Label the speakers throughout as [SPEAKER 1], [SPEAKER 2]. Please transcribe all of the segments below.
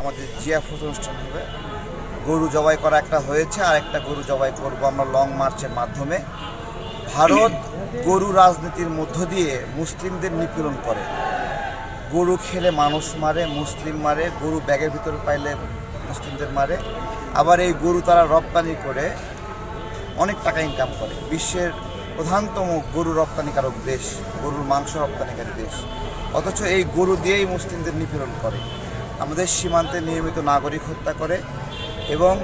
[SPEAKER 1] আমাদের জিয়াফত অনুষ্ঠান হবে। গরু জবাই করা একটা হয়েছে আর একটা গরু জবাই করব আমরা লং মার্চের মাধ্যমে। ভারত গরু রাজনীতির মধ্য দিয়ে মুসলিমদের নিপীড়ন করে। গরু খেলে মানুষ মারে, মুসলিম মারে, গরু ব্যাগের ভিতরে পাইলে মুসলিমদের মারে। আবার এই গরু তারা রপ্তানি করে অনেক টাকা ইনকাম করে। বিশ্বের প্রধানতম গরু রপ্তানিকারক দেশ, গরুর মাংস রপ্তানিকারী দেশ। অথচ এই গরু দিয়েই মুসলিমদের নিপীড়ন করে। আমাদের সীমান্তে নিয়মিত নাগরিক হত্যা করে এবং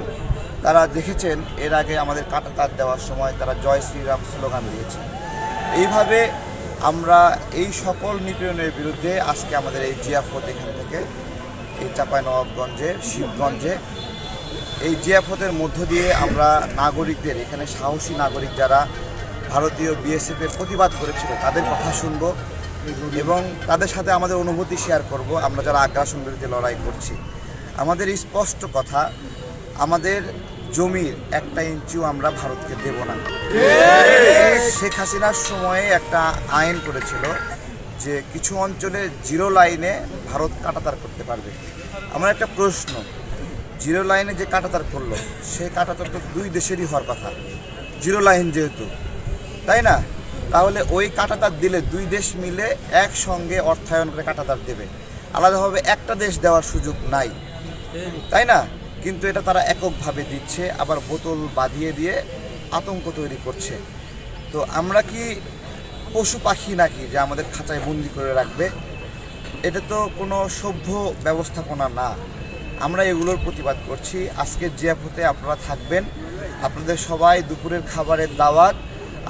[SPEAKER 1] তারা দেখেছেন এর আগে আমাদের কাটাতার দেওয়ার সময় তারা জয় শ্রীরাম স্লোগান দিয়েছে। এইভাবে আমরা এই সকল নিপীড়নের বিরুদ্ধে আজকে আমাদের এই জিয়াফত এখান থেকে এই চাঁপাইনবাবগঞ্জে, শিবগঞ্জে এই জিয়াফতের মধ্য দিয়ে আমরা নাগরিকদের, এখানে সাহসী নাগরিক যারা ভারতীয় বিএসএফ এর প্রতিবাদ করেছিল, তাদের কথা শুনব। এবং তাদের সাথে আমাদের অনুভূতি শেয়ার করব। আমরা যারা আগ্রাসন বিরুদ্ধে লড়াই করছি। আমাদের স্পষ্ট কথা, আমাদের জমির একটা ইঞ্চিও আমরা ভারতকে দেব না। শেখ হাসিনার সময়ে একটা আইন করেছিল যে কিছু অঞ্চলে জিরো লাইনে ভারত কাটাতার করতে পারবে। আমার একটা প্রশ্ন, জিরো লাইনে যে কাটাতার করল সেই কাটাতার তো দুই দেশেরই হওয়ার কথা। জিরো লাইন যেহেতু, তাই না? তাহলে ওই কাটাতার দিলে দুই দেশ মিলে একসঙ্গে অর্থায়ন করে কাটাতার দেবে। আলাদাভাবে একটা দেশ দেওয়ার সুযোগ নাই। তাই না? কিন্তু এটা তারা এককভাবে দিচ্ছে, আবার বোতল বাঁধিয়ে দিয়ে আতঙ্ক তৈরি করছে। তো আমরা কি পশু পাখি নাকি যে আমাদের খাঁচায় বন্দি করে রাখবে? এটা তো কোনো সভ্য ব্যবস্থাপনা না। আমরা এগুলোর প্রতিবাদ করছি। আজকের জিয়াফতে আপনারা থাকবেন। আপনাদের সবাই দুপুরের খাবারের দাওয়াত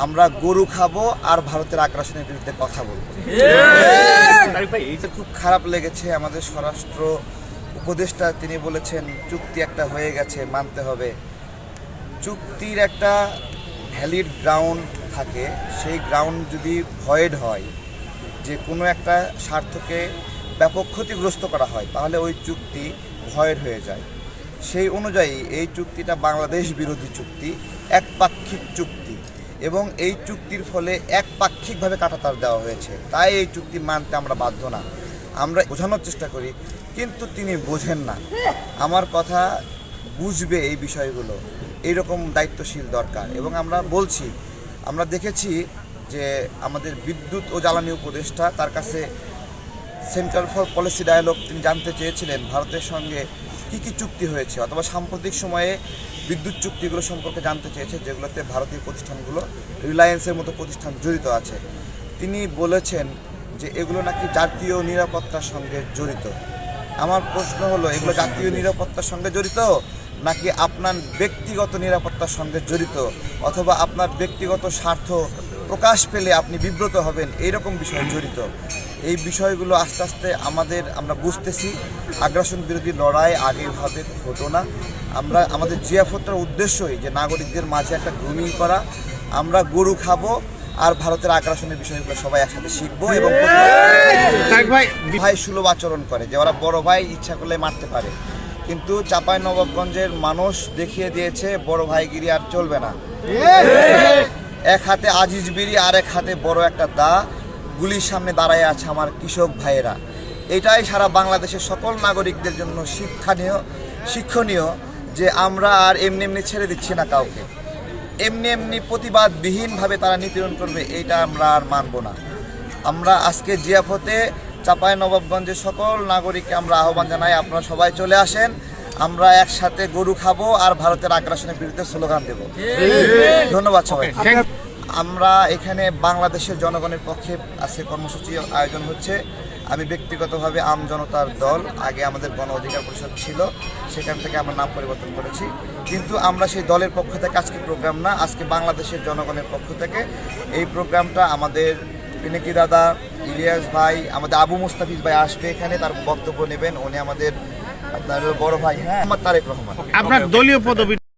[SPEAKER 1] আমরা গরু খাব আর ভারতের আগ্রাসনের বিরুদ্ধে কথা বলব। এটা খুব খারাপ লেগেছে। আমাদের স্বরাষ্ট্র উপদেষ্টা তিনি বলেছেন চুক্তি একটা হয়ে গেছে মানতে হবে। চুক্তির একটা ভ্যালিড গ্রাউন্ড থাকে। সেই গ্রাউন্ড যদি ভয়েড হয় যে কোনো একটা স্বার্থকে ব্যাপক ক্ষতিগ্রস্ত করা হয় তাহলে ওই চুক্তি ভয়েড হয়ে যায়। সেই অনুযায়ী এই চুক্তিটা বাংলাদেশ বিরোধী চুক্তি একপাক্ষিক চুক্তি। এবং এই চুক্তির ফলে একপাক্ষিকভাবে কাটাতার দেওয়া হয়েছে। তাই এই চুক্তি মানতে আমরা বাধ্য না। আমরা বোঝানোর চেষ্টা করি, কিন্তু তিনি বোঝেন না। আমার কথা বুঝবে এই বিষয়গুলো। এইরকম দায়িত্বশীল দরকার। এবং আমরা বলছি, আমরা দেখেছি যে আমাদের বিদ্যুৎ ও জ্বালানি উপদেষ্টা তার কাছে সেন্টার ফর পলিসি ডায়ালগ তিনি জানতে চেয়েছিলেন। ভারতের সঙ্গে কী কী চুক্তি হয়েছে অথবা সাম্প্রতিক সময়ে বিদ্যুৎ চুক্তিগুলো সম্পর্কে জানতে চেয়েছে, যেগুলোতে ভারতীয় প্রতিষ্ঠানগুলো রিলায়েন্সের মতো প্রতিষ্ঠান জড়িত আছে। তিনি বলেছেন যে এগুলো নাকি জাতীয় নিরাপত্তার সঙ্গে জড়িত। আমার প্রশ্ন হলো, এগুলো জাতীয় নিরাপত্তার সঙ্গে জড়িত? নাকি আপনার ব্যক্তিগত নিরাপত্তার সঙ্গে জড়িত? অথবা আপনার ব্যক্তিগত স্বার্থ প্রকাশ পেলে আপনি বিব্রত হবেন? এইরকম বিষয় জড়িত। এই বিষয়গুলো আস্তে আস্তে আমাদের আমরা বুঝতেছি। আগ্রাসন বিরোধী লড়াই আগেভাবে হতো না। আমরা আমাদের জিয়াফতটার উদ্দেশ্যই যে নাগরিকদের মাঝে একটা গ্রুমিং করা। আমরা গরু খাব আর ভারতের আগ্রাসনের বিষয়গুলো সবাই একসাথে শিখব এবং
[SPEAKER 2] ভাই
[SPEAKER 1] ভাই সুলভ আচরণ করে যে ওরা বড় ভাই ইচ্ছা করলে মারতে পারে। কিন্তু চাপাই নবাবগঞ্জের মানুষ দেখিয়ে দিয়েছে বড় ভাইগিরি আর চলবে না। এক হাতে আজিজ বিড়ি আর এক হাতে বড় একটা দা। গুলির সামনে দাঁড়ায় আছে আমার কৃষক ভাইয়েরা। এটাই সারা বাংলাদেশের সকল নাগরিকদের জন্য শিক্ষণীয় শিক্ষণীয় যে আমরা আর এমনি এমনি ছেড়ে দিচ্ছি না কাউকে। এমনি এমনি প্রতিবাদবিহীনভাবে তারা নিপীড়ন করবে এইটা আমরা আর মানব না। আমরা আজকে জিয়াফতে চাপাই নবাবগঞ্জের সকল নাগরিককে আমরা আহ্বান জানাই আপনারা সবাই চলে আসেন আমরা একসাথে গরু খাব আর ভারতের আগ্রাসনের বিরুদ্ধে স্লোগান দেব। ধন্যবাদ সবাই আমরা এখানে বাংলাদেশের জনগণের পক্ষে আজকে কর্মসূচি আয়োজন হচ্ছে। আমি ব্যক্তিগতভাবে আম জনতার দল, আগে আমাদের গণ অধিকার পরিষদ ছিল, সেখান থেকে আমরা নাম পরিবর্তন করেছি। কিন্তু আমরা সেই দলের পক্ষ থেকে আজকে প্রোগ্রাম না, আজকে বাংলাদেশের জনগণের পক্ষ থেকে এই প্রোগ্রামটা আমাদের পিনাকি দাদা, ইলিয়াস ভাই, আমাদের আবু মুস্তাফিজ ভাই আসবে এখানে, তার বক্তব্য নেবেন। উনি আমাদের আপনার বড় ভাই হ্যাঁ আমার তারেক রহমান।
[SPEAKER 2] আপনার দলীয় পদবি